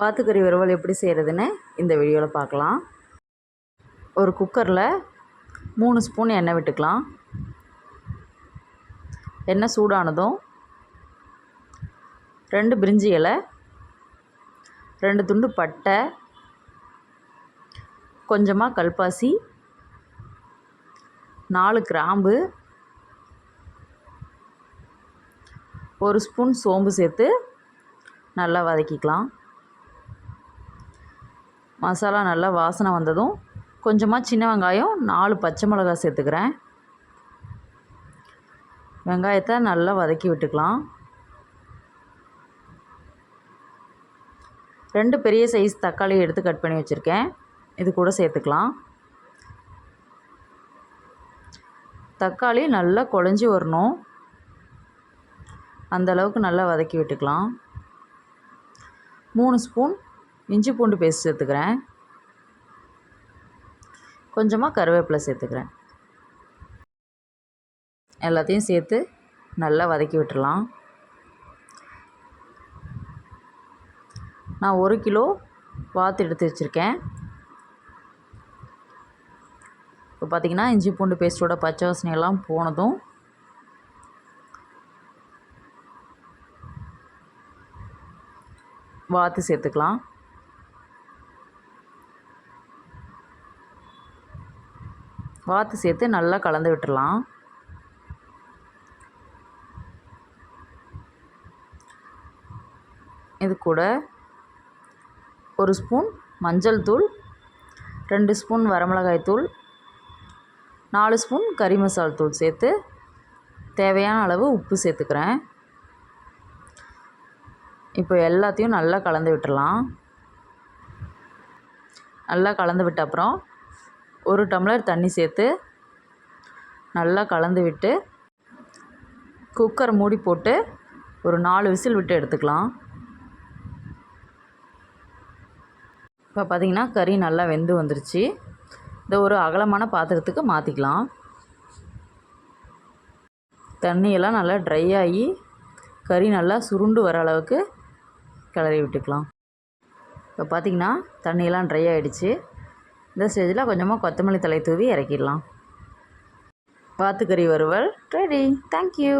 வாத்துக்கறி வறுவல் எப்படி செய்கிறதுன்னு இந்த வீடியோவில் பார்க்கலாம். ஒரு குக்கரில் மூணு ஸ்பூன் எண்ணெய் விட்டுக்கலாம். எண்ணெய் சூடானதும் ரெண்டு பிரிஞ்சி இலை ரெண்டு துண்டு பட்டை கொஞ்சமாக கல்பாசி நாலு கிராம்பு ஒரு ஸ்பூன் சோம்பு சேர்த்து நல்லா வதக்கிக்கலாம். மசாலா நல்லா வாசனை வந்ததும் கொஞ்சமாக சின்ன வெங்காயம் நாலு பச்சை மிளகாய் சேர்த்துக்கிறேன். வெங்காயத்தை நல்லா வதக்கி விட்டுக்கலாம். ரெண்டு பெரிய சைஸ் தக்காளி எடுத்து கட் பண்ணி வச்சுருக்கேன். இது கூட சேர்த்துக்கலாம். தக்காளி நல்லா குழஞ்சி வரணும். அந்தளவுக்கு நல்லா வதக்கி விட்டுக்கலாம். மூணு ஸ்பூன் இஞ்சி பூண்டு பேஸ்ட் சேர்த்துக்கிறேன். கொஞ்சமாக கருவேப்பிலை சேர்த்துக்கிறேன். எல்லாத்தையும் சேர்த்து நல்லா வதக்கி விட்டுடலாம் நான் ஒரு கிலோ வாத்து எடுத்து வச்சுருக்கேன். இப்போ பார்த்திங்கன்னா இஞ்சி பூண்டு பேஸ்ட்டோட பச்சை வாசனையெல்லாம் போனதும் வாத்து சேர்த்துக்கலாம். வாத்து சேர்த்து நல்லா கலந்து விட்டுடலாம் இது கூட ஒரு ஸ்பூன் மஞ்சள் தூள் ரெண்டு ஸ்பூன் வரமிளகாய் தூள் நாலு ஸ்பூன் கறி மசால் தூள் சேர்த்து தேவையான அளவு உப்பு சேர்த்துக்கிறேன். இப்போ எல்லாத்தையும் நல்லா கலந்து விட்டுடலாம் நல்லா கலந்து விட்ட அப்புறம் ஒரு டம்ளர் தண்ணி சேர்த்து நல்லா கலந்து விட்டு குக்கர் மூடி போட்டு ஒரு நாலு விசில் விட்டு எடுத்துக்கலாம். இப்போ பார்த்திங்கன்னா கறி நல்லா வெந்து வந்துருச்சு. இதை ஒரு அகலமான பாத்திரத்துக்கு மாற்றிக்கலாம் தண்ணியெல்லாம் நல்லா ட்ரை ஆகி கறி நல்லா சுருண்டு வர அளவுக்கு கிளறி விட்டுக்கலாம். இப்போ பார்த்திங்கன்னா தண்ணியெல்லாம் ட்ரை ஆகிடுச்சு இந்த ஸ்டேஜில் கொஞ்சமாக கொத்தமல்லி தலை தூவி இறக்கிடலாம். பாத்துக்கறி வறுவல் ரெடி தேங்க்யூ